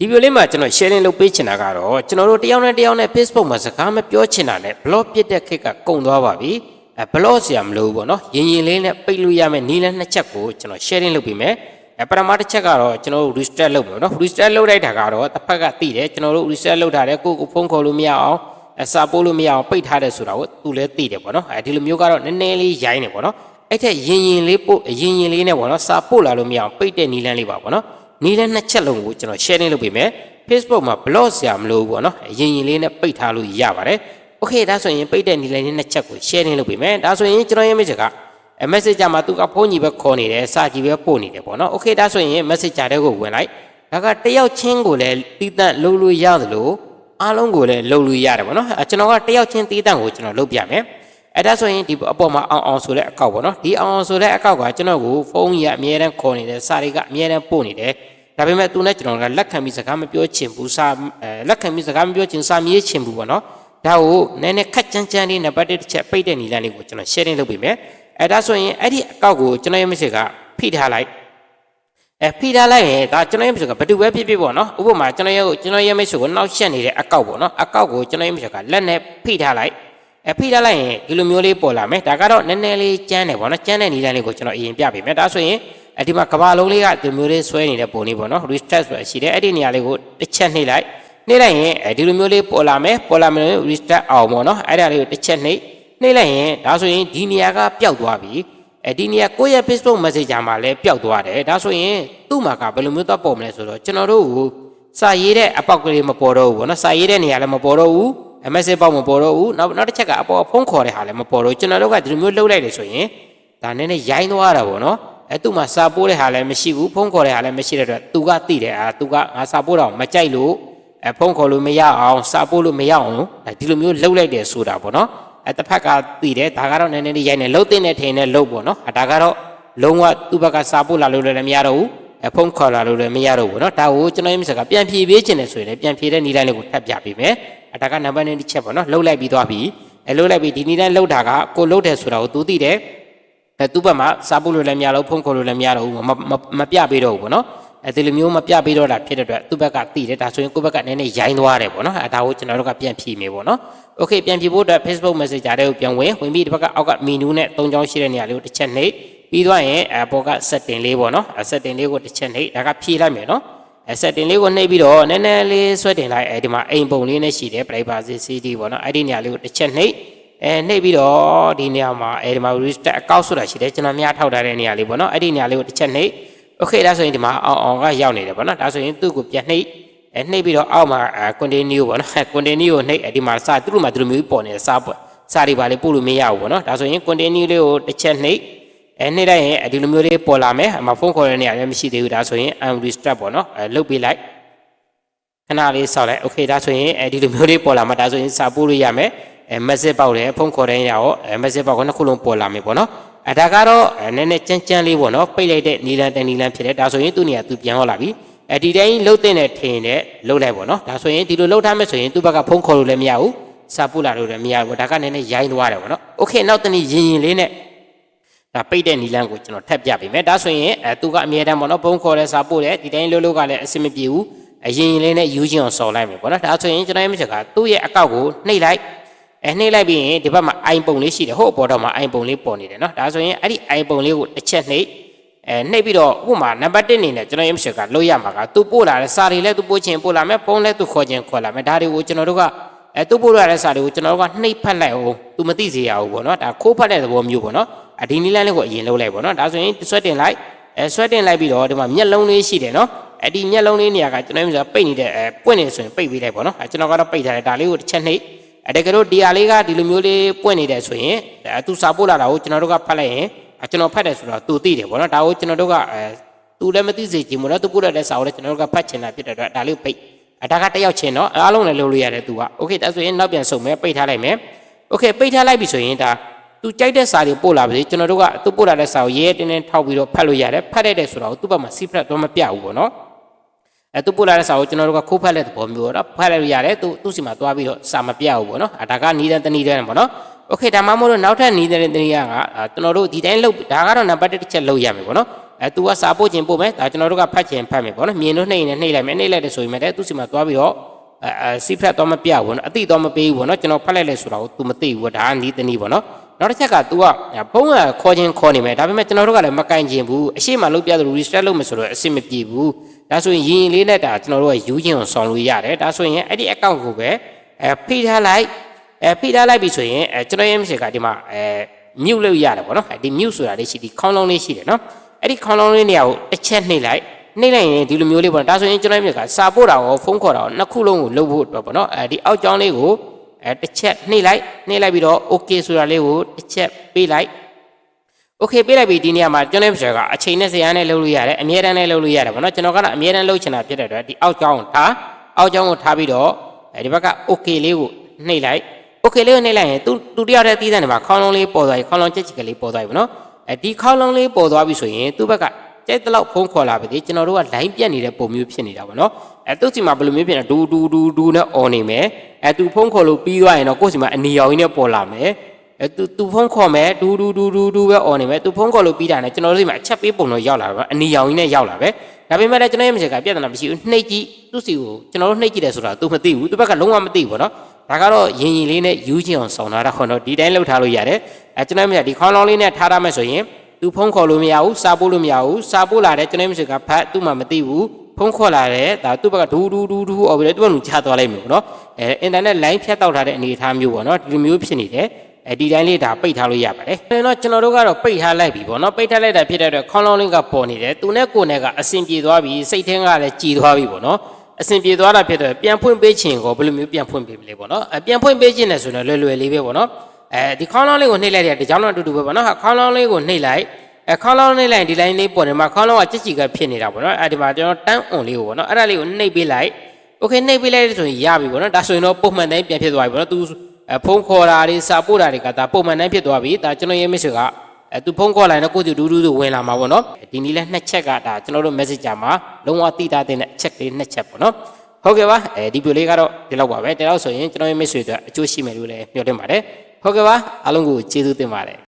ဒီဗီဒီယိုလေးမှာကျွန်တော် sharing လုပ်ပေးချင်တာကတော့ကျွန်တော်တို့တယောက်နဲ့တယောက်နဲ့ Facebook မှာစကားမပြောချင်တာနဲ့ blog ပြစ်တဲ့ခေတ်ကကုန်သွားပါပြီအဲ blog ဆရာမလို့ပေါ့နော်ရင်ရင်လေးနဲ့ပိတ်လို့ရမယ့်နီးလန်းနှစ်ချက်ကိုကျွန်တော် sharing လုပ်ပေးမယ်အဲပထမတစ်ချက်ကတော့ကျွန်တော်တို့ restart လုပ်မယ်နော် restart လုပ်လိုက်တာကတော့တစ်ဖက်ကသိတယ်ကျွန်တော်တို့ restart လုပ်ထားတယ်ကိုယ့်ကိုဖုန်းခေါ်လို့မရအောင်အစာပိုးလို့မရအောင်ပိတ်ထားတယ်ဆိုတာကိုသူလည်းသိတယ်ပေါ့နော်အဲဒီလိုမျိုးကတော့နည်းနည်းလေးရိုင်းနေပေါ့နော်အဲ့ထက်ရင်ရင်လေးပို့ရင်ရင်လေးနဲ့ပေါ့နော်စာပို့လာလို့မရအောင်ပိတ်တဲ့နီးလန်းလေးပါပေါ့နော် နီးတဲ့နှစ်ချက်လုံးကိုကျွန်တော် sharing လုပ်ပေးမယ် Facebook မှာ blog ဆရာမလို့ဘူးပေါ့နော်အရင်ရင်လေးနဲ့ပိတ်ထားလို့ရပါတယ် Okay ဒါဆိုရင်ပိတ်တဲ့နီးလန်းနှစ်ချက်ကို sharing လုပ်ပေးမယ်ဒါဆိုရင်ကျွန်တော်ရဲ့ message က message မှာသူကဖုန်းကြီးပဲခေါ်နေတယ်စာကြီးပဲပို့နေတယ်ပေါ့နော် Okay ဒါဆိုရင် message တဲ့ကိုဝင်လိုက်ဒါကတယောက်ချင်းကိုလည်းတီးတန့်လုပ်လို့ရတယ်လို့အားလုံးကိုလည်းလုပ်လို့ရတယ်ပေါ့နော်အဲကျွန်တော်ကတယောက်ချင်းတီးတန့်ကိုကျွန်တော်လုပ်ပြမယ် အဲ့ဒါဆိုရင်ဒီအပေါ်မှာအောင်အောင်ဆိုတဲ့အကောက်ပေါ့နော်ဒီအောင်အောင်ဆိုတဲ့အကောက်ကကျွန်တော်ကိုဖုန်းကြီးကအမြဲတမ်းခေါ်နေတယ်စာတွေကအမြဲတမ်းပို့နေတယ်ဒါပေမဲ့သူနဲ့ကျွန်တော်ကလက်ခံပြီးစကားမပြောချင်ဘူးစာအဲလက်ခံပြီးစကားမပြောချင်စာမြေးချင်ဘူးပေါ့နော်ဒါကိုနည်းနည်းခက်ကြမ်းကြမ်းလေးနံပါတ်1တစ်ချက်ပိတ်တဲ့နီလန်းလေးကိုကျွန်တော် sharing လုပ်ပေးမယ်အဲ့ဒါဆိုရင်အဲ့ဒီအကောက်ကိုကျွန်တော်ရဲ့ message ကဖိထားလိုက်အဲဖိထားလိုက်ရင်ဒါကျွန်တော်ရဲ့မိတ်ဆွေကဘယ်သူပဲဖြစ်ဖြစ်ပေါ့နော်ဥပမာကျွန်တော်ရဲ့ကျွန်တော်ရဲ့မိတ်ဆွေကိုနောက်ရှက်နေတဲ့အကောက်ပေါ့နော်အကောက်ကိုကျွန်တော်ရဲ့မိတ်ဆွေကလက်နဲ့ဖိထားလိုက် အဲဖိထားလိုက်ရင်ဒီလိုမျိုးလေးပေါ်လာမယ်ဒါကတော့နည်းနည်းလေးကျန်းတယ်ပေါ့နော်ကျန်းတဲ့နည်းလမ်းလေးကိုကျွန်တော်အရင်ပြပေးမယ်ဒါဆိုရင်အဒီမှာကဘာလုံးလေးကဒီမျိုးလေးဆွဲနေတဲ့ပုံလေးပေါ့နော် restart ဆိုတာရှိတယ်အဲ့ဒီနေရာလေးကိုတစ်ချက်နှိပ်လိုက်နှိပ်လိုက်ရင်အဲဒီလိုမျိုးလေးပေါ်လာမယ်ပေါ်လာမယ် restart အောင်ပေါ့နော်အဲ့ဒါလေးကိုတစ်ချက်နှိပ်နှိပ်လိုက်ရင်ဒါဆိုရင်ဒီနေရာကပျောက်သွားပြီအဲဒီနေရာကိုယ့်ရဲ့ Facebook Messenger မှာလည်းပျောက်သွားတယ်ဒါဆိုရင်သူ့မှာကဘယ်လိုမျိုးသွားပေါ်မလဲဆိုတော့ကျွန်တော်တို့ကိုစာရေးတဲ့အပေါက်ကလေးမပေါ်တော့ဘူးပေါ့နော်စာရေးတဲ့နေရာလည်းမပေါ်တော့ဘူး message ပေါက်မပေါ်တော့ဘူးနောက်နောက်တစ်ချက်ကအပေါ်ဖုန်းခေါ်တဲ့ဟာလည်းမပေါ်တော့ဘူးကျွန်တော်တို့ကဒီလိုမျိုးလှုပ်လိုက်တယ်ဆိုရင်ဒါနည်းနည်းရိုင်းသွားတာပေါ့နော်အဲသူ့မှာစာပိုးတဲ့ဟာလည်းမရှိဘူးဖုန်းခေါ်တဲ့ဟာလည်းမရှိတဲ့အတွက်သူကသိတယ်အာသူကငါစာပိုးတော့မကြိုက်လို့အဲဖုန်းခေါ်လို့မရအောင်စာပိုးလို့မရအောင်ဒါဒီလိုမျိုးလှုပ်လိုက်တယ်ဆိုတာပေါ့နော် အဲတစ်ဖက်ကသိတယ်ဒါကတော့နည်းနည်းလေးရိုက်နေလှုပ်တဲ့နဲ့ထင်နဲ့လှုပ်ပေါ့နော်အဲဒါကတော့လုံးဝသူ့ဘက်ကစာပို့လာလို့လည်းမရတော့ဘူးအဖုံးခေါ်လာလို့လည်းမရတော့ဘူးเนาะဒါကိုကျွန်တော်ရဲ့မိတ်ဆက်ကပြန်ဖြေပေးခြင်းနဲ့ဆိုရင်လည်းပြန်ဖြေတဲ့နီးတိုင်းလေးကိုထပ်ပြပေးမယ်အဲ ဒါကနံပါတ်1တစ်ချက်ပေါ့နော်လှုပ်လိုက်ပြီးသွားပြီအဲလှုပ်လိုက်ပြီးဒီနီးတိုင်းလှုပ်တာကကိုလှုပ်တယ်ဆိုတာကိုသူသိတယ်အဲသူ့ဘက်မှာစာပို့လို့လည်းမရတော့ဘူးဖုံးခေါ်လို့လည်းမရတော့ဘူးမမမပြပေးတော့ဘူးပေါ့နော်အဲဒီလိုမျိုးမပြပေးတော့တာဖြစ်တဲ့အတွက်သူ့ဘက်ကသိတယ်ဒါဆိုရင်ကိုယ့်ဘက်ကနည်းနည်းရိုင်းသွားတယ်ပေါ့နော်အဲဒါကိုကျွန်တော်တို့ကပြန်ဖြေမယ်ပေါ့နော် Okay ပြန်ဖြေဖို့အတွက် Facebook Messenger တွေကိုပြန်ဝင်ဝင်ပြီးဒီဘက်ကအောက်က menu နဲ့၃ချောင်းရှိတဲ့နေရာလေးကိုတစ်ချက်နှိပ်ပြီးသွားရင်အပေါ်က setting လေးပေါ့နော်အဲ setting လေးကိုတစ်ချက်နှိပ်ဒါကဖြေလိုက်မယ်နော် အဲ setting လေးကိုနှိပ်ပြီးတော့နည်းနည်းလေးဆွဲတင်လိုက်အဲဒီမှာအိမ်ပုံလေးနဲ့ရှိတယ် privacy city ပေါ့နော်အဲ့ဒီနေရာလေးကိုတစ်ချက်နှိပ်အဲနှိပ်ပြီးတော့ဒီနေရာမှာအဲဒီမှာ restart account ဆိုတာရှိတယ်ကျွန်တော်များထောက်ထားတဲ့နေရာလေးပေါ့နော်အဲ့ဒီနေရာလေးကိုတစ်ချက်နှိပ် Okay ဒါဆိုရင်ဒီမှာအောင်အောင်ကရောက်နေတယ်ပေါ့နော်ဒါဆိုရင်သူ့ကိုပြန်နှိပ်အဲနှိပ်ပြီးတော့အောက်မှာ continue ပေါ့နော် continue ကိုနှိပ်အဲဒီမှာစာသူတို့မှာသူတို့မျိုးပေါ်နေတဲ့စာပေါ့စာတွေပါလေပို့လို့မရဘူးပေါ့နော်ဒါဆိုရင် continue လေးကိုတစ်ချက်နှိပ် အဲနှိပ်လိုက်ရင်ဒီလိုမျိုးလေးပေါ်လာမယ်အမဖုန်းခေါ်တဲ့နေရာလည်းမရှိသေးဘူးဒါဆိုရင် unrestart ပေါ့နော်အဲလုတ်ပေးလိုက်ခဏလေးစောက်လိုက် okay ဒါဆိုရင်အဲဒီလိုမျိုးလေးပေါ်လာမှာဒါဆိုရင်စာပို့လို့ရမယ်အဲ message ပေါက်တယ်ဖုန်းခေါ်တဲ့နေရာရောအဲ message ပေါက်ကနှစ်ခုလုံးပေါ်လာမယ်ပေါ့နော်အဲဒါကတော့နည်းနည်းကြမ်းကြမ်းလေးပေါ့နော်ပိတ်လိုက်တဲ့နီလန်တန်နီလန်ဖြစ်တယ်ဒါဆိုရင်သူ့နေရာသူပြန်ဟောလာပြီအဲဒီတိုင်းလှုပ်တဲ့နဲ့ထင်တဲ့လှုပ်လိုက်ပေါ့နော်ဒါဆိုရင်ဒီလိုလှုပ်ထားမယ်ဆိုရင်သူ့ဘက်ကဖုန်းခေါ်လို့လည်းမရဘူးစာပို့လာလို့လည်းမရဘူးဒါကနည်းနည်းရိုင်းသွားတယ်ပေါ့နော်โอเคနောက်တနည်းရင်ရင်လေးနဲ့ ဒါပိတ်တဲ့နီလန်းကိုကျွန်တော်ထပ်ပြပေးမယ်ဒါဆိုရင်အဲသူကအမြဲတမ်းပေါ့နော်ဘုံခေါ်တဲ့စာပို့တဲ့ဒီတိုင်းလှုပ်လှုပ်ကလည်းအဆင်မပြေဘူးအရင်ရင်လေးနဲ့ယူချင်းအောင်ဆော်လိုက်မယ်ပေါ့နော်ဒါဆိုရင်ကျွန်တော်ရဲ့မချက်ကသူ့ရဲ့အကောက်ကိုနှိပ်လိုက်အဲနှိပ်လိုက်ပြီးရင်ဒီဘက်မှာအိုင်ပုံလေးရှိတယ်ဟုတ်ပေါ်တော့မှာအိုင်ပုံလေးပေါ်နေတယ်နော်ဒါဆိုရင်အဲ့ဒီအိုင်ပုံလေးကိုတစ်ချက်နှိပ်အဲနှိပ်ပြီးတော့ဥပမာနံပါတ်1အနေနဲ့ကျွန်တော်ရင်းချက်ကလို့ရမှာကသူပို့လာတဲ့စာတွေလည်းသူပို့ချင်ပို့လာမယ်ပုံလည်းသူခေါ်ချင်ခေါ်လာမယ်ဒါတွေကိုကျွန်တော်တို့က အဲသူ့ပို့ရတဲ့စာတွေကိုကျွန်တော်တို့ကနှိပ်ဖက်လိုက်အောင်သူမသိစေရဘူးပေါ့နော်ဒါခိုးဖက်တဲ့သဘောမျိုးပေါ့နော်အဒီနီလန်းလေးကိုအရင်လုပ်လိုက်ပေါ့နော်ဒါဆိုရင်ဆွဲတင်လိုက်အဲဆွဲတင်လိုက်ပြီးတော့ဒီမှာမျက်လုံးလေးရှိတယ်နော်အဲ့ဒီမျက်လုံးလေးနေရာကကျွန်တော်မျိုးဆိုပိတ်နေတဲ့အဲပွင့်နေဆိုရင်ပိတ်ပေးလိုက်ပေါ့နော်အဲကျွန်တော်ကတော့ပိတ်ထားတယ်ဒါလေးကိုတစ်ချက်နှိပ်အဲတကယ်လို့ဒီဟာလေးကဒီလိုမျိုးလေးပွင့်နေတယ်ဆိုရင်အဲသူစာပို့လာတာကိုကျွန်တော်တို့ကဖတ်လိုက်ရင်ကျွန်တော်ဖတ်တယ်ဆိုတော့သူသိတယ်ပေါ့နော်ဒါကိုကျွန်တော်တို့ကအဲသူလည်းမသိစေချင်ဘူးနော်သူပို့ရတဲ့စာကိုလည်းကျွန်တော်တို့ကဖတ်ချင်တာဖြစ်တဲ့အတွက်ဒါလေးကိုပိတ် အဲဒါကတယောက်ချင်းနော်အားလုံးလည်းလုပ်လို့ရတယ်သူကโอเคဒါဆိုရင်နောက်ပြန်စုံမယ်ပိတ်ထားလိုက်မယ်โอเคပိတ်ထားလိုက်ပြီဆိုရင်ဒါသူကြိုက်တဲ့စာတွေပို့လာပါစေကျွန်တော်တို့ကသူပို့လာတဲ့စာကိုရဲရဲတင်းတင်းထောက်ပြီးတော့ဖတ်လို့ရတယ်ဖတ်တဲ့တဲ့ဆိုတော့သူ့ဘက်မှာစီဖရက်တော့မပြဘူးပေါ့နော် အဲသူပို့လာတဲ့စာကိုကျွန်တော်တို့ကခိုးဖက်တဲ့သဘောမျိုးတော့ဖက်လိုက်လို့ရတယ်သူသူ့စီမှာသွားပြီးတော့စာမပြဘူးပေါ့နော်အဲဒါကနီးတဲ့တနည်းတဲ့ပေါ့နော်โอเคဒါမှမဟုတ်လို့နောက်ထပ်နီးတဲ့တနည်းကအာကျွန်တော်တို့ဒီတိုင်းလုပ်ဒါကတော့နံပါတ်1တစ်ချက်လုပ်ရမယ်ပေါ့နော် အဲသူကစာပို့ခြင်းပို့မယ်ဒါကျွန်တော်တို့ကဖတ်ခြင်းဖတ်မယ်ပေါ့နော်မြင်လို့နှိမ့်နေနှိမ့်လိုက်မယ်နှိမ့်လိုက်တယ်ဆိုရင်မဲ့သူစီမှာသွားပြီးတော့အဲစီဖက်တော့မပြဘူးနော်အတိတော့မပေးဘူးနော်ကျွန်တော်ဖတ်လိုက်လဲဆိုတာကို तू မသိဘူးဒါကနီးတနည်းပေါ့နော်နောက်တစ်ချက်က तू ကပုံကခေါ်ခြင်းခေါ်နေမယ်ဒါပေမဲ့ကျွန်တော်တို့ကလည်းမကင်ခြင်းဘူးအရှိမလုပ်ပြသလို reset လုပ်မယ်ဆိုတော့အစ်စ်မပြေဘူးဒါဆိုရင်ရင်ရင်လေးနဲ့ဒါကျွန်တော်တို့ကယူခြင်းကိုဆောင်လို့ရတယ်ဒါဆိုရင်အဲ့ဒီ account ကိုပဲအဲဖိထားလိုက်အဲဖိထားလိုက်ပြီဆိုရင်အဲကျွန်တော်ရဲ့ message ကဒီမှာအဲ mute လုပ်ရတယ်ပေါ့နော်ဒီ mute ဆိုတာလေးရှိဒီ countdown လေးရှိတယ်နော် အဲ့ဒီခေါင်းလောင်းလေးနေရာကိုတစ်ချက်နှိပ်လိုက်နှိမ့်လိုက်ရင်ဒီလိုမျိုးလေးပေါ့နော်ဒါဆိုရင်ကျွန်တော်မြက်ကစာပို့တာရောဖုန်းခေါ်တာရောနှစ်ခုလုံးကိုလုပ်ဖို့အတွက်ပေါ့နော်အဲဒီအောက်ကြောင်းလေးကိုအဲတစ်ချက်နှိမ့်လိုက်နှိမ့်လိုက်ပြီးတော့ okay ဆိုတာလေးကိုတစ်ချက်ပေးလိုက် okay ပေးလိုက်ပြီးဒီနေရာမှာကျွန်တော်မြက်ကအချိန်နဲ့ဇာတ်နဲ့လုပ်လို့ရတယ်အမြဲတမ်းလည်းလုပ်လို့ရတယ်ပေါ့နော်ကျွန်တော်ကတော့အမြဲတမ်းလုပ်ချင်တာဖြစ်တဲ့အတွက်ဒီအောက်ကြောင်းထားအောက်ကြောင်းကိုထားပြီးတော့အဲဒီဘက်က okay လေးကိုနှိမ့်လိုက် okay လေးကိုနှိမ့်လိုက်ရင်သူသူတယောက်တည်းသီးသန့်နေမှာခေါင်းလုံးလေးပေါ်သွားပြီခေါင်းလုံးချက်ချက်ကလေးပေါ်သွားပြီပေါ့နော် အဲဒီခေါင်းလုံးလေးပေါ်သွားပြီဆိုရင်သူ့ဘက်ကကြိုက်တဲ့လောက်ဖုန်းခေါ်လာပြီဒီကျွန်တော်တို့က line ပြတ်နေတဲ့ပုံမျိုးဖြစ်နေတာဗောနော်အဲသူ့စီမှာဘယ်လိုမျိုးဖြစ်နေဒူဒူဒူဒူနဲ့ on နေမယ်အဲသူဖုန်းခေါ်လို့ပြီးသွားရင်တော့ကိုယ့်စီမှာအနီရောင်ကြီးနဲ့ပေါ်လာမယ်အဲသူသူဖုန်းခေါ်မယ်ဒူဒူဒူဒူဒူပဲអော်နေမယ်သူဖုန်းခေါ်လို့ပြီးတာနဲ့ကျွန်တော်တို့ဒီမှာအချက်ပေးပုံတော့ရောက်လာတော့အနီရောင်ကြီးနဲ့ရောက်လာပဲဒါပေမဲ့လည်းကျွန်တော်ရဲ့မချက်ကပြဿနာမရှိဘူးနှိပ်ကြည့်သူ့စီကိုကျွန်တော်တို့နှိပ်ကြည့်တယ်ဆိုတာ तू မသိဘူးသူဘက်ကလုံးဝမသိဘူးဗောနော် ဒါကတော့ရင်ရင်လေးနဲ့ယူချင်းအောင်ဆောင်လာတာခေါ်တော့ဒီတိုင်းလှုပ်ထားလို့ရတယ်အဲကျွန်တော်ရဲ့မချက်ဒီခေါင်းလောင်းလေးနဲ့ထားရမယ်ဆိုရင်သူဖုန်းခေါ်လို့မရဘူးစာပို့လို့မရဘူးစာပို့လာတယ်ကျွန်တော်ရဲ့မချက်ကဖတ်သူ့မှာမသိဘူးဖုန်းခေါ်လာတယ်ဒါသူ့ဘက်ကဒူးဒူးဒူးဒူးអော်ပြီးတော့သူ့ဘက်လူချသွားလိုက်မယ်ဗောနော်အဲအင်တာနက်လိုင်းဖြတ်တောက်ထားတဲ့အနေအထားမျိုးဗောနော်ဒီလိုမျိုးဖြစ်နေတယ်အဲဒီတိုင်းလေးဒါပိတ်ထားလို့ရပါတယ်။အဲတော့ကျွန်တော်တို့ကတော့ပိတ်ထားလိုက်ပြီပေါ့နော်။ပိတ်ထားလိုက်တာဖြစ်တဲ့အတွက်ခေါင်းလောင်းလေးကပေါ်နေတယ်။သူနဲ့ကိုယ်နဲ့ကအဆင်ပြေသွားပြီ။စိတ်ထဲကလည်းကြည်သွားပြီပေါ့နော်။ အဆင်ပြေသွားတာဖြစ်တဲ့ပြန်ဖွင့်ပေးခြင်းကိုဘယ်လိုမျိုးပြန်ဖွင့်ပေးမလဲပေါ့နော်။အပြန်ဖွင့်ပေးခြင်းနဲ့ဆိုတော့လွယ်လွယ်လေးပဲပေါ့နော်။အဲဒီခေါင်းလောင်းလေးကိုနှိပ်လိုက်တဲ့ဒီကြောင်းတော့အတူတူပဲပေါ့နော်။ဟာခေါင်းလောင်းလေးကိုနှိပ်လိုက်အဲခေါင်းလောင်းနှိပ်လိုက်ဒီလိုင်းလေးပေါ်နေမှာခေါင်းလောင်းကကြစ်ကြည်ကဖြစ်နေတာပေါ့နော်။အဲဒီမှာကျွန်တော်တန်းအွန်လေးကိုပေါ့နော်။အဲ့ဒါလေးကိုနှိပ်ပေးလိုက်။ Okay နှိပ်ပေးလိုက်ဆိုရင်ရပြီပေါ့နော်။ဒါဆိုရင်တော့ပုံမှန်တိုင်းပြန်ဖြစ်သွားပြီပေါ့နော်။ तू အဲဖုန်းခေါ်တာတွေစာပို့တာတွေကဒါပုံမှန်တိုင်းဖြစ်သွားပြီဒါကျွန်တော်ရဲ့ message က အဲသူဖုန်းခေါ်လိုက်တော့ကိုကျူဒူးဒူးဆိုဝင်လာမှာပေါ့နော်ဒီနည်းလဲနှစ်ချက်ကဒါကျွန်တော်တို့ messenger မှာလုံးဝတိတာတဲ့အချက်လေးနှစ်ချက်ပေါ့နော်ဟုတ်ကဲ့ပါအဲဒီဗီဒီယိုလေးကတော့ဒီလောက်ပါပဲဒါတော့ဆိုရင်ကျွန်တော်ရဲ့ message အတွက်အကျိုးရှိမယ်လို့လည်းမျှော်လင့်ပါတယ်ဟုတ်ကဲ့ပါအားလုံးကိုကျေးဇူးတင်ပါတယ်